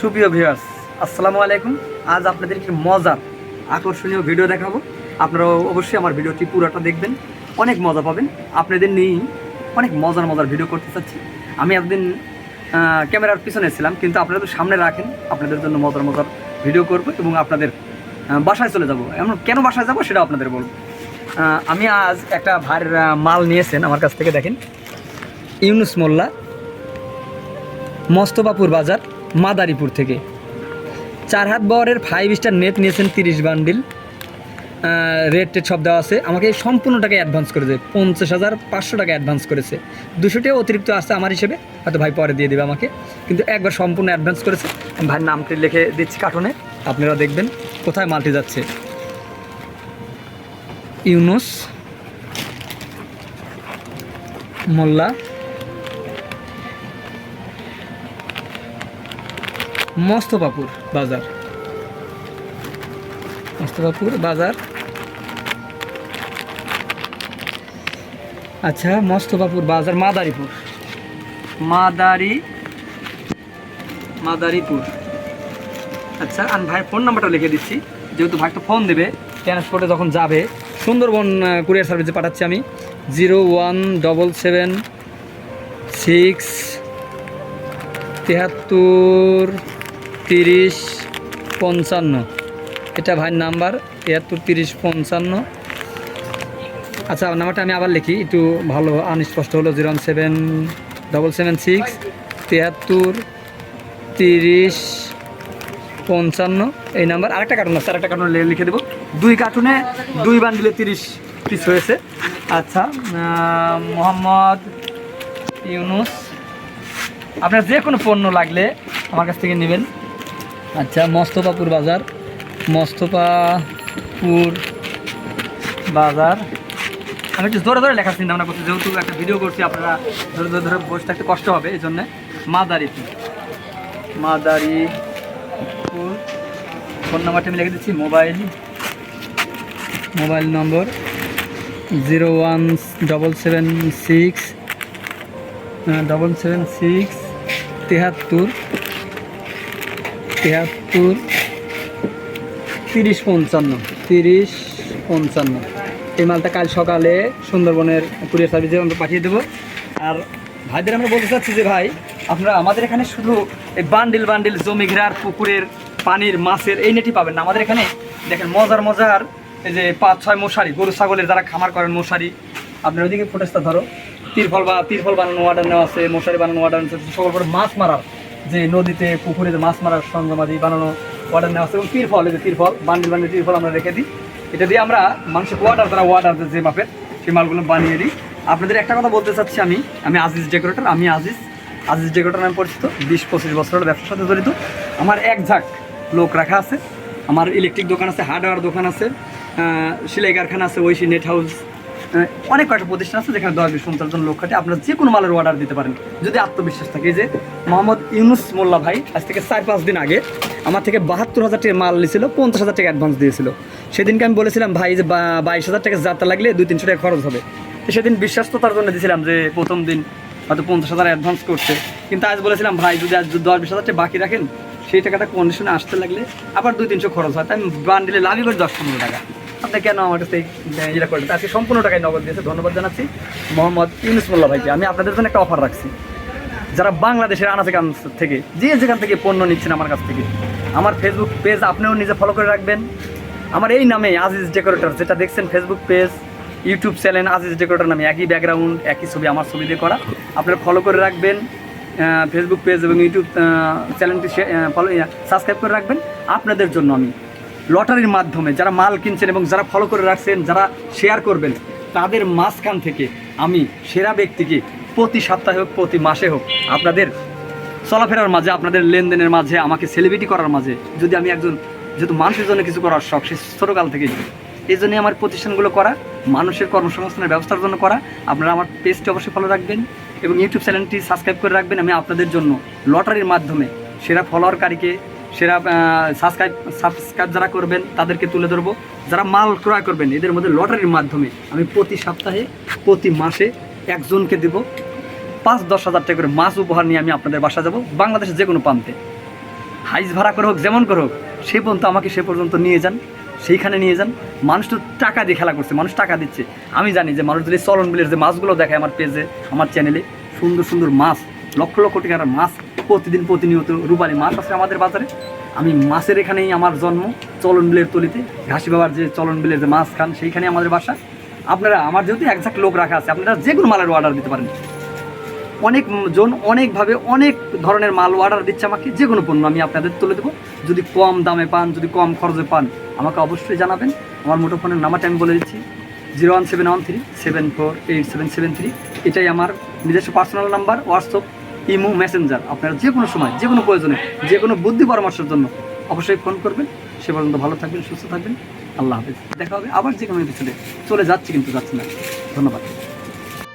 সুপ্রিয় ভিউয়ার্স আসসালামু আলাইকুম। আজ আপনাদেরকে মজার আকর্ষণীয় ভিডিও দেখাবো। আপনারা অবশ্যই আমার ভিডিওটি পুরোটা দেখবেন, অনেক মজা পাবেন। আপনাদের নিয়েই অনেক মজার মজার ভিডিও করতে চাচ্ছি। আমি একদিন ক্যামেরার পিছনে ছিলাম, কিন্তু আপনারা তো সামনে রাখেন, আপনাদের জন্য মজার মজার ভিডিও করব এবং আপনাদের বাসায় চলে যাব। এমন কেন বাসায় যাব সেটা আপনাদের বলব। আমি আজ একটা ভাইয়ের মাল নিয়েছেন আমার কাছ থেকে, দেখেন। ইউনুস মোল্লা, মস্তবাপুর বাজার। মাদারীপুর থেকে। চার হাত বহরের ফাইভ স্টার নেট নিয়েছেন তিরিশ বান্ডিল। রেট টেট সব দেওয়া আছে। আমাকে সম্পূর্ণ টাকা অ্যাডভান্স করেছে। পঞ্চাশ হাজার পাঁচশো টাকা অ্যাডভান্স করেছে। দুশো অতিরিক্ত আসছে আমার হিসেবে। হয়তো ভাই পরে দিয়ে দেবে আমাকে। কিন্তু একবার সম্পূর্ণ অ্যাডভান্স করেছে। ভাইয়ের নামটি লিখে দিচ্ছি কার্টুনে। আপনারা দেখবেন কোথায় মালটি যাচ্ছে। ইউনুস মোল্লা। মস্তবাপুর বাজার। মস্তবাপুর বাজার। আচ্ছা মস্তবাপুর বাজার মাদারীপুর। মাদারি, মাদারীপুর। আচ্ছা আমি ভাইয়ের ফোন নাম্বারটা লিখে দিচ্ছি। যেহেতু ভাই ভাইটা ফোন দেবে ট্রান্সপোর্টে যখন যাবে, সুন্দরবন কুরিয়ার সার্ভিসে পাঠাচ্ছি আমি। Zero one double seven six তিয়াত্তর তিরিশ পঞ্চান্ন। এটা ভাইয়ের নাম্বার তিয়াত্তর তিরিশ, পঞ্চান্ন। আচ্ছা নাম্বারটা আমি আবার লিখি, একটু ভালো, আনস্পষ্ট হলো, zero seven double seven six, তিয়াত্তর, তিরিশ, পঞ্চান্ন। এই নাম্বার, আরেকটা কার্টুন আছে, আরেকটা কার্টুন লিখে দেবো। দুই কার্টুনে দুই বান্ডিলে তিরিশ পিস হয়েছে। আচ্ছা মোহাম্মদ ইউনুস। আপনার যে কোনো পণ্য লাগলে আমার কাছ থেকে নেবেন। আচ্ছা মস্তফাপুর বাজার। মস্তফাপুর বাজার। আমি একটু ধরে ধরে লেখার চিন্তা ভাবনা করছি, যেহেতু একটা ভিডিও করছি, আপনারা ধরে ধরে ধরে বসে থাকতে কষ্ট হবে এই জন্যে মাদারিপুর। মাদারিপুর। ফোন নাম্বারটা আমি লিখে দিচ্ছি, mobile mobile number zero one double seven six double seven six তেহাত্তর। তেহাত্তর তিরিশ পঞ্চান্ন তিরিশ পঞ্চান্ন। এই মালটা কাল সকালে সুন্দরবনের কুরিয়ার সার্ভিসে আমরা পাঠিয়ে দেবো। আর ভাইদের আমরা বলতে চাচ্ছি যে ভাই, আপনারা আমাদের এখানে শুধু এই বান্ডিল বান্ডিল জমি ঘেরার পুকুরের পানির মাছের এই নেটই পাবেন না। আমাদের এখানে দেখেন মজার মজার এই যে পাঁচ, ছয় মশারি, গরু, ছাগলের যারা খামার করেন মশারি, আপনার ওইদিকে ফুটেজটা ধরো। তিরফল বা তিরফল বানানো অর্ডার নেওয়া আছে, মশারি বানানো অর্ডার আছে, সকল মাছ মারার যে নদীতে পুকুরে যে মাছ মারার সরঞ্জামাদি বানানো অর্ডার নেওয়া আছে এবং তিরফল, এই যে তিরফল, বান্ডিল বান্ডিল তিরফল আমরা রেখে দিই। এটা দিয়ে আমরা মানুষের ওয়াটার দ্বারা ওয়াটার যে মাপের, সেই মালগুলো বানিয়ে দিই। আপনাদের একটা কথা বলতে চাচ্ছি আমি আমি আজিজ ডেকোরেটর আমি আজিজ আজিজ ডেকোরেটর নামে পরিচিত, বিশ পঁচিশ বছরের ব্যবসার সাথে জড়িত। আমার এক ঝাঁক লোক রাখা আছে। আমার ইলেকট্রিক দোকান আছে হার্ডওয়্যার দোকান আছে সেলাই কারখানা আছে, ঐশী নেট হাউস অনেক কয়েকটা প্রতিষ্ঠান আছে যেখানে দশ বিশ পঞ্চাশ জন লোক খাটে আপনারা যে কোনো মালের অর্ডার দিতে পারেন। যদি আত্মবিশ্বাস থাকে যে মোহাম্মদ ইউনুস মোল্লা ভাই, আজ থেকে চার পাঁচ দিন আগে আমার থেকে বাহাত্তর হাজার টাকা মাল নিয়েছিল, পঞ্চাশ হাজার টাকা অ্যাডভান্স দিয়েছিল। সেদিনকে আমি বলেছিলাম, ভাই যে বাইশ হাজার টাকা যাত্রা লাগলে দুই তিনশো টাকা খরচ হবে। তো সেদিন বিশ্বাস তো তার জন্য দিয়েছিলাম যে প্রথম দিন হয়তো পঞ্চাশ হাজার অ্যাডভান্স করতে কিন্তু আজ বলেছিলাম, ভাই, যদি আজ দশ বিশ হাজার টাকা বাকি রাখেন, সেই টাকাটা কন্ডিশনে আসতে লাগলে আবার দুই তিনশো খরচ হয়। তাই আমি বান্ডিলে করি দশ পনেরো টাকা। আপনি কেন আমার কাছে ইয়েটা করলেন? আজকে সম্পূর্ণ টাকায় নগদ দিয়েছে, ধন্যবাদ জানাচ্ছি। মোহাম্মদ ইউনুস মোল্লা ভাইকে আমি আপনাদের জন্য একটা অফার রাখছি। যারা বাংলাদেশের আনাচে কান থেকে, যে যেখান থেকে পণ্য নিচ্ছেন আমার কাছ থেকে, আমার ফেসবুক পেজ আপনিও নিজে ফলো করে রাখবেন। আমার এই নামে আজিজ ডেকোরেটর যেটা দেখছেন Facebook page YouTube channel Aziz decorator নামে একই ব্যাকগ্রাউন্ড একই ছবি, আমার ছবি দিয়ে করা। আপনারা ফলো করে রাখবেন ফেসবুক পেজ এবং ইউটিউব চ্যানেলটি ফলো সাবস্ক্রাইব করে রাখবেন। আপনাদের জন্য আমি লটারির মাধ্যমে যারা মাল কিনছেন এবং যারা ফলো করে রাখছেন, যারা শেয়ার করবেন, তাদের মাঝখান থেকে আমি সেরা ব্যক্তিকে প্রতি সপ্তাহে হোক, প্রতি মাসে হোক, আপনাদের চলাফেরার মাঝে, আপনাদের লেনদেনের মাঝে, আমাকে সেলিব্রিটি করার মাঝে, যদি আমি একজন যেহেতু মানুষের জন্য কিছু করার শখ, সে ছোটোকাল থেকেই এই জন্যই আমার প্রতিষ্ঠানগুলো করা, মানুষের কর্মসংস্থানের ব্যবস্থার জন্য করা, আপনারা আমার পেজটি অবশ্যই ফলো রাখবেন এবং ইউটিউব চ্যানেলটি সাবস্ক্রাইব করে রাখবেন। আমি আপনাদের জন্য লটারির মাধ্যমে সেরা ফলোয়ারকারীকে সেরা সাবস্ক্রাইব সাবস্ক্রাইব যারা করবেন, তাদেরকে তুলে ধরবো। যারা মাল ক্রয় করবেন, এদের মধ্যে লটারির মাধ্যমে আমি প্রতি সপ্তাহে, প্রতি মাসে একজনকে দেব। পাঁচ, দশ হাজার টাকা করে মাছ উপহার নিয়ে আমি আপনাদের বাসা যাব, বাংলাদেশের যে কোনো প্রান্তে। হাইস ভাড়া করে হোক, যেমন করে হোক, সে পর্যন্ত আমাকে সে পর্যন্ত নিয়ে যান, সেইখানে নিয়ে যান। মানুষ তো টাকা দিয়ে খেলা করছে, মানুষ টাকা দিচ্ছে। আমি জানি যে মানুষ যদি চলন বিলের যে মাছগুলো দেখায় আমার পেজে আমার চ্যানেলে সুন্দর সুন্দর মাছ, লক্ষ লক্ষ টাকার মাছ প্রতিদিন প্রতিনিয়ত রূপালী মাছ আছে আমাদের বাজারে। আমি মাছের এখানেই আমার জন্ম, চলন বিলের তলিতে। ঘাসি বাবার যে চলন বিলের যে মাছ খান, সেইখানে আমাদের বাসা। আপনারা, আমার যেহেতু একজাক্ট লোক রাখা আছে, আপনারা যে কোনো মালের অর্ডার দিতে পারেন। অনেক জন অনেকভাবে অনেক ধরনের মাল অর্ডার দিচ্ছে আমাকে, যে কোনো পণ্য আমি আপনাদের তুলে দেবো। যদি কম দামে পান, যদি কম খরচে পান, আমাকে অবশ্যই জানাবেন। আমার মুঠোফোনের নাম্বারটা আমি বলে দিচ্ছি। Zero one seven one three seven four eight seven seven three. এটাই আমার নিজস্ব personal number WhatsApp imo, messenger, আপনারা যে কোনো সময়, যে কোনো প্রয়োজনে, যে কোনো বুদ্ধি পরামর্শের জন্য অবশ্যই ফোন করবেন। সে পর্যন্ত ভালো থাকবেন, সুস্থ থাকবেন। আল্লাহ হাফেজ। দেখা হবে আবার যে কোনো এপিসোডে চলে যাচ্ছি কিন্তু যাচ্ছি না। ধন্যবাদ।